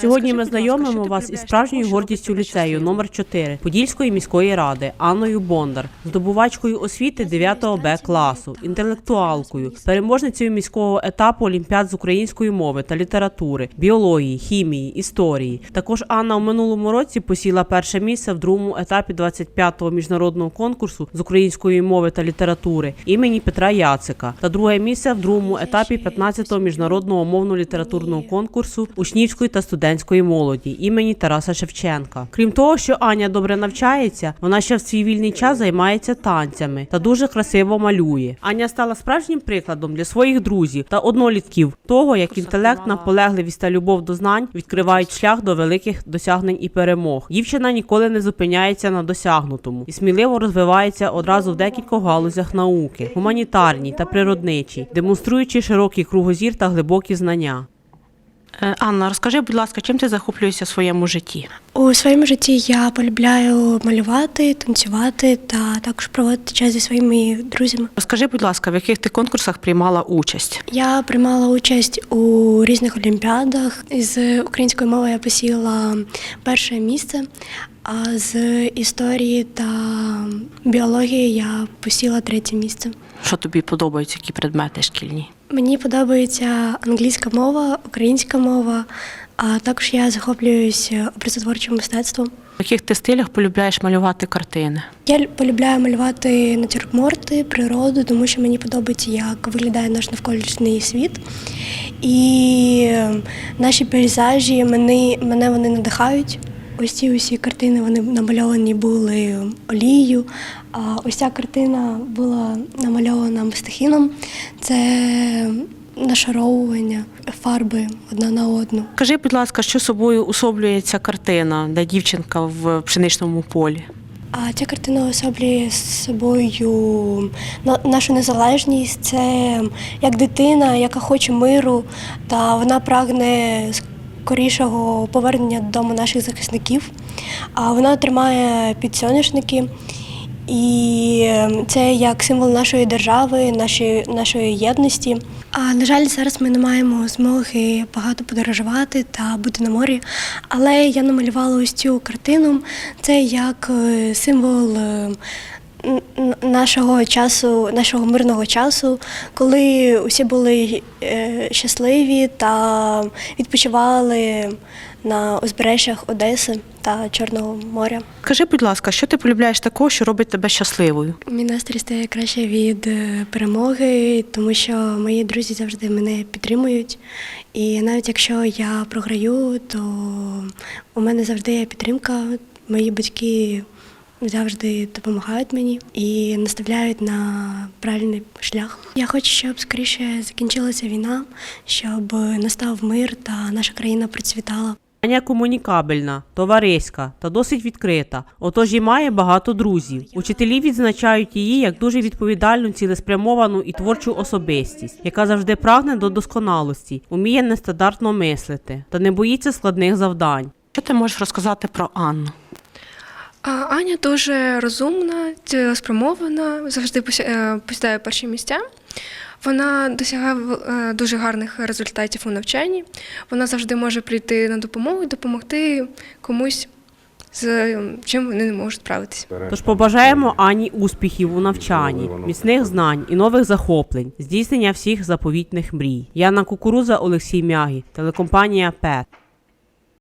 Сьогодні ми знайомимо вас із справжньою гордістю ліцею номер 4 Подільської міської ради Анною Бондар, здобувачкою освіти 9 Б класу, інтелектуалкою, переможницею міського етапу олімпіад з української мови та літератури, біології, хімії, історії. Також Анна у минулому році посіла перше місце в другому етапі 25-го міжнародного конкурсу з української мови та літератури імені Петра Яцика та друге місце в другому етапі 15-го міжнародного мовно-літературного конкурсу учнівської та студентської молоді імені Тараса Шевченка. Крім того, що Аня добре навчається, вона ще в свій вільний час займається танцями та дуже красиво малює. Аня стала справжнім прикладом для своїх друзів та однолітків того, як інтелект, наполегливість та любов до знань відкривають шлях до великих досягнень і перемог. Дівчина ніколи не зупиняється на досягнутому і сміливо розвивається одразу в декількох галузях науки, гуманітарній та природничій, демонструючи широкий кругозір та глибокі знання. Е, Анна, розкажи, будь ласка, чим ти захоплюєшся в своєму житті? У своєму житті я полюбляю малювати, танцювати та також проводити час зі своїми друзями. Розкажи, будь ласка, в яких ти конкурсах приймала участь? Я приймала участь у різних олімпіадах. З української мови я посіла перше місце, а з історії та біології я посіла третє місце. Що тобі подобаються, які предмети шкільні? Мені подобається англійська мова, українська мова, а також я захоплююся образотворчим мистецтвом. В яких ти стилях полюбляєш малювати картини? Я полюбляю малювати натюрморти, природу, тому що мені подобається, як виглядає наш навколишній світ. І наші пейзажі мене, мене вони надихають. Ось ці усі картини вони намальовані були олією. А ось ця картина була намальована мастихіном. Це нашаровування фарби одна на одну. Скажи, будь ласка, що собою особлює ця картина, де дівчинка в пшеничному полі? А ця картина особлює з собою нашу незалежність. Це як дитина, яка хоче миру, та вона прагне скорішого повернення додому наших захисників. А вона тримає підсоняшники. І це як символ нашої держави, нашої, нашої єдності. А на жаль, зараз ми не маємо змоги багато подорожувати та бути на морі. Але я намалювала ось цю картину. Це як е, символ е, нашого часу, нашого мирного часу, коли усі були е, щасливі та відпочивали на узбережжях Одеси та Чорного моря. Скажи, будь ласка, що ти полюбляєш такого, що робить тебе щасливою? Мій настрій стає краще від е, перемоги, тому що мої друзі завжди мене підтримують. І навіть якщо я програю, то у мене завжди є підтримка. Мої батьки завжди допомагають мені і наставляють на правильний шлях. Я хочу, щоб скоріше закінчилася війна, щоб настав мир та наша країна процвітала. Аня комунікабельна, товариська та досить відкрита. Отож і має багато друзів. Учителі відзначають її як дуже відповідальну, цілеспрямовану і творчу особистість, яка завжди прагне до досконалості, уміє нестандартно мислити та не боїться складних завдань. Що ти можеш розказати про Анну? А Аня дуже розумна, цілеспрямована, завжди пося- е, посідає перші місця. Вона досягає е, дуже гарних результатів у навчанні. Вона завжди може прийти на допомогу і допомогти комусь, з чим вони не можуть справитися. Тож побажаємо Ані успіхів у навчанні, міцних знань і нових захоплень, здійснення всіх заповітних мрій. Яна Кукуруза, Олексій Мягі, телекомпанія ПЕТ.